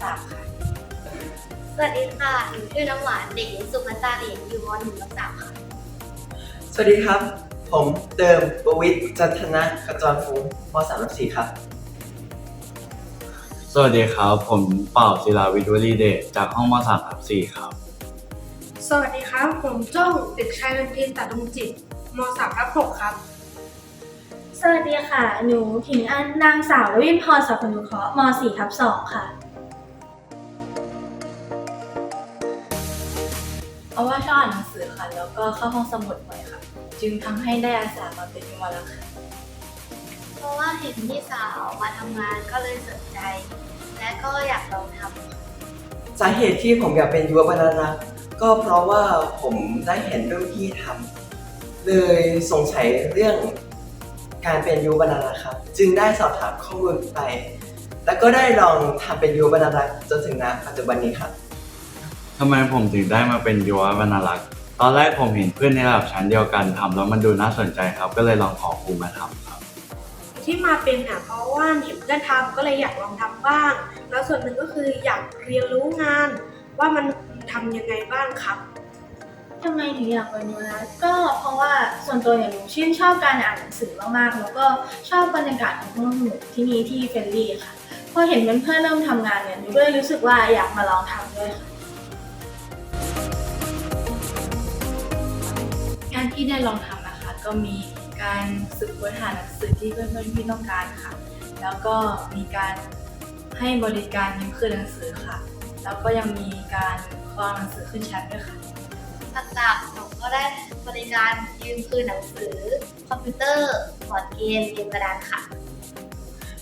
สวัสดีค่ะ หนูชื่อน้ำหวาน เด็กหญิงสุภัตตาเหรียญอยู่ม .1 รับสามค่ะ สวัสดีครับ ผมเติมประวิทย์จันทนะกระจรฟูงม3ทับ4ครับ สวัสดีครับ ผมเป่าศิลาวิทย์วลีเดชจากห้องม3ทับ4ครับ สวัสดีครับ ผมจ้องเด็กชายนันทินตัดดวงจิตม3ทับ6ครับ สวัสดีค่ะ หนูผิงอันนางสาวลวินพรสัพพนุเคราะห์ม .4 ทับ2ค่ะ ราะว่าชอบอ่านหนังสือค่ะ แล้วก็เข้าห้องสมุดบ่อยค่ะ จึงทำให้ได้อาสามาเป็นยุวรักษ์ค่ะ เพราะว่าเห็นพี่สาวมาทำงานก็เลยสนใจ และก็อยากลองทำ สาเหตุที่ผมอยากเป็นยุวบรรณารักษ์ก็เพราะว่าผมได้เห็นรุ่นพี่ทำเลยสงสัยเรื่องการเป็นยุวบรรณารักษ์ครับ จึงได้สอบถามข้อมูลไป แล้วก็ได้ลองทำเป็นยุวบรรณารักษ์จนถึงณปัจจุบันนี้ครับ ทำไมผมถึงได้มาเป็นยุววรรณรักษ์ตอนแรกผมเห็นเพื่อนในระดับชั้นเดียวกันทำแล้วมันดูน่าสนใจครับ ก็เลยลองขอครูมาทำครับ ที่มาเป็นเนี่ยเพราะว่าเห็นเพื่อนทำก็เลยอยากลองทำบ้าง แล้วส่วนหนึ่งก็คืออยากเรียนรู้งาน ว่ามันทำยังไงบ้างครับทำไมถึงอยากเป็นยุวรักษ์ก็เพราะว่าส่วนตัวอย่างหนูชื่นชอบการอ่านหนังสือมากๆ แล้วก็ชอบบรรยากาศของห้องสมุดที่นี่ที่เฟรนลี่ค่ะ พอเห็นเพื่อนๆเริ่มทำงานเนี่ยหนูก็เลยรู้สึกว่าอยากมาลองทำด้วยค่ะ การที่ได้ลองทำนะคะ ก็มีการสืบค้นหาหนังสือที่เพื่อนๆพี่ต้องการค่ะ แล้วก็มีการให้บริการยืมคืนหนังสือค่ะ แล้วก็ยังมีการคลองหนังสือขึ้นชั้นด้วยค่ะหลักๆผมก็ได้บริการยืมคืนหนังสือ คอมพิวเตอร์บอร์ดเกมเกมกระดานค่ะ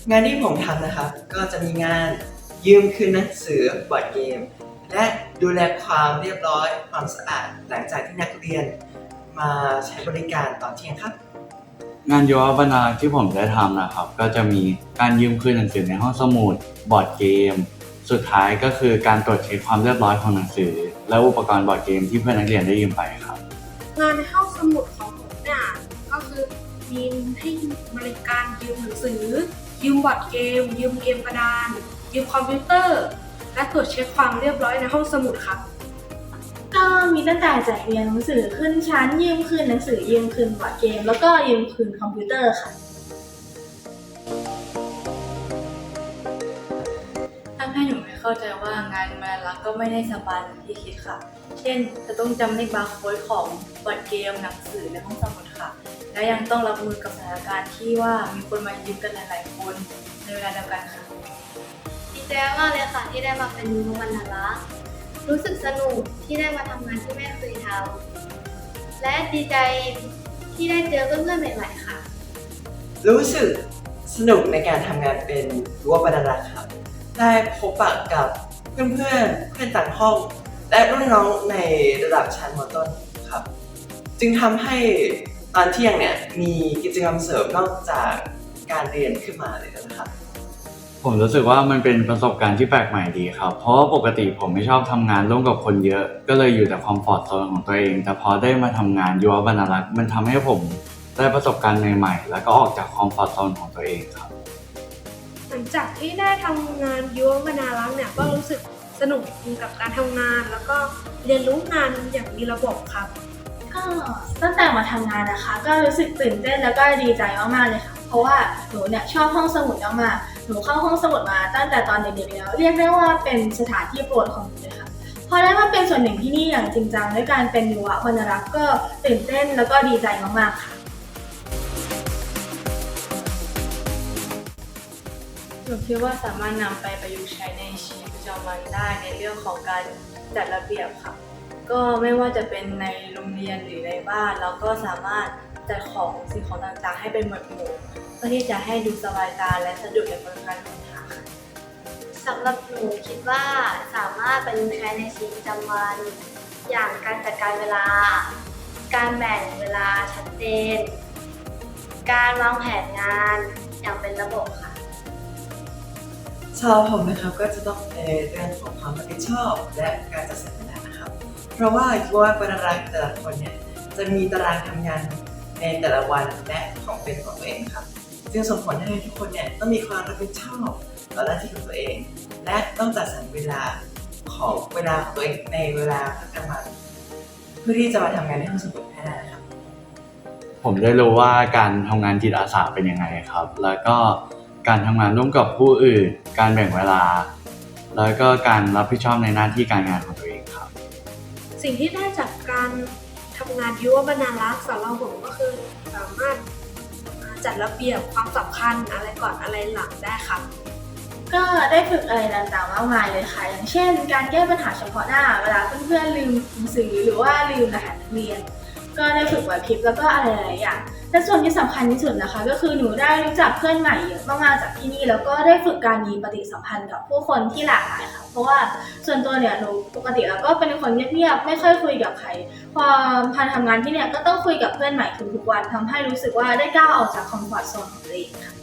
งานที่ผมทำนะครับ ก็จะมีงานยืมคืนหนังสือบอร์ดเกม และดูแลความเรียบร้อยความสะอาดหลังจากที่นักเรียน มาใช้บริการตอนเที่ยงครับ งานยุววรรณรักษ์ที่ผมได้ทำนะครับ ก็จะมีการยืมคืนหนังสือในห้องสมุด บอร์ดเกม สุดท้ายก็คือการตรวจเช็คความเรียบร้อยของหนังสือ และอุปกรณ์บอร์ดเกมที่เพื่อนนักเรียนได้ยืมไปครับ งานในห้องสมุดของผมเนี่ยก็คือมีให้บริการยืมหนังสือ ยืมบอร์ดเกม ยืมเกมกระดาน ยืมคอมพิวเตอร์ และตรวจเช็คความเรียบร้อยในห้องสมุดครับ ก็มีตั้งแต่แจกเรียนหนังสือขึ้นชั้นยืมคืนหนังสือยืมคืนบอร์ดเกม แล้วก็ยืมคืนคอมพิวเตอร์ค่ะทำให้หนูไม่เข้าใจว่างานบรรลักษ์ก็ไม่ได้สบายอย่างที่คิดค่ะ เช่น จะต้องจำเลขบาร์โค้ดของบอร์ดเกมหนังสือในห้องสมุดค่ะ และยังต้องรับมือกับสถานการณ์ที่ว่ามีคนมายืมกันหลาย ๆ คนในเวลาเดียวกันค่ะดีใจมากเลยค่ะที่ได้มาเป็นยุววรรณรักษ์ รู้สึกสนุกที่ได้มาทำงานที่ไม่เคยทำและดีใจที่ได้เจอเพื่อนๆใหม่ๆค่ะ รู้สึกสนุกในการทำงานเป็นรั้วบรรณารักษ์ครับ ได้พบปะกับเพื่อนเพื่อนๆเพื่อนต่างห้อง และรุ่นน้องในระดับชั้นมต้นครับ จึงทำให้ตอนเที่ยงเนี่ยมีกิจกรรมเสริมนอกจากการเรียนขึ้นมาเลยนะครับ ผมรู้สึกว่ามันเป็นประสบการณ์ที่แปลกใหม่ดีครับ เพราะว่าปกติผมไม่ชอบทำงานร่วมกับคนเยอะ ก็เลยอยู่แต่คอมฟอร์ตโซนของตัวเอง แต่พอได้มาทำงานยุวบรรณรักษ์มันทำให้ผมได้ประสบการณ์ใหม่ๆ แล้วก็ออกจากคอมฟอร์ตโซนของตัวเองครับ หลังจากที่ได้ทำงานยุวบรรณารักษ์เนี่ยก็รู้สึกสนุกกับการทำงาน แล้วก็เรียนรู้งานอย่างมีระบบครับ ก็ตั้งแต่มาทำงานนะคะ ก็รู้สึกตื่นเต้นแล้วก็ดีใจมากๆเลยค่ะ เพราะว่าหนูเนี่ยชอบห้องสมุดมากๆ หนูเข้าห้องสมุดมาตั้งแต่ตอนเด็กๆแล้ว เรียกได้ว่าเป็นสถานที่โปรดของหนูเลยค่ะพอได้มาเป็นส่วนหนึ่งที่นี่อย่างจริงจังด้วยการเป็นยุววรรณรักษ์ก็ตื่นเต้นแล้วก็ดีใจมากๆค่ะหนูคิดว่าสามารถนำไปประยุกต์ใช้ในชีวิตประจำวันได้ในเรื่องของการจัดระเบียบค่ะ ก็ไม่ว่าจะเป็นในโรงเรียนหรือในบ้านเราก็สามารถ จัดของสิ่งของต่างๆ ให้เป็นหมวดหมู่เพื่อที่จะให้ดูสบายตาและสะดวกในการค้นหาค่ะสำหรับหนูคิดว่าสามารถประยุกต์ใช้ในชีวิตประจำวัน อย่างการจัดการเวลา การแบ่งเวลาชัดเจน การวางแผนงานอย่างเป็นระบบค่ะชาวผมนะครับก็จะต้องในเรื่องของความรับผิดชอบ และการจัดสรรเวลานะครับ เพราะว่ายุวบรรณาแต่ละคนเนี่ยจะมีตารางทำงาน ในแต่ละวันและของเป็นของตัวเองครับจึงส่งผลให้ทุกคนเนี่ยต้องมีความรับผิดชอบต่อหน้าที่ของตัวเอง และต้องจัดสรรเวลาขของเวลาของตัวเองในเวลาประจำวันเพื่อที่จะมาทำงานในห้องสมุดให้ได้นะครับ ผมได้รู้ว่าการทำงานจิตอาสาเป็นยังไงครับ แล้วก็การทำงานร่วมกับผู้อื่น การแบ่งเวลา แล้วก็การรับผิดชอบในหน้าที่การงานของตัวเองครับ สิ่งที่ได้จากการทำ งานยุวบรรณารักษ์สำหรับผมก็คือสามารถจัดระเบียบความสำคัญอะไรก่อนอะไรหลังได้ค่ะ ก็ได้ฝึกอะไรต่างๆมากมายเลยค่ะ อย่างเช่น การแก้ปัญหาเฉพาะหน้า เวลาเพื่อนๆลืมหนังสือหรือว่าลืมรหัสนักเรียน ก็ได้ฝึกไหวพริบแล้วก็อะไรหลายๆอย่างและส่วนที่สำคัญที่สุดนะคะ ก็คือหนูได้รู้จักเพื่อนใหม่เยอะมากๆจากที่นี่แล้วก็ได้ฝึกการมีปฏิสัมพันธ์กับผู้คนที่หลากหลายค่ะเพราะว่าส่วนตัวเนี่ยหนูปกติแล้วก็เป็นคนเงียบๆไม่ค่อยคุยกับใคร พอพาทำงานที่เนี่ยก็ต้องคุยกับเพื่อนใหม่ทุกๆวันทำให้รู้สึกว่าได้ก้าวออกจากคอมฟอร์ทโซนของตัวเองค่ะ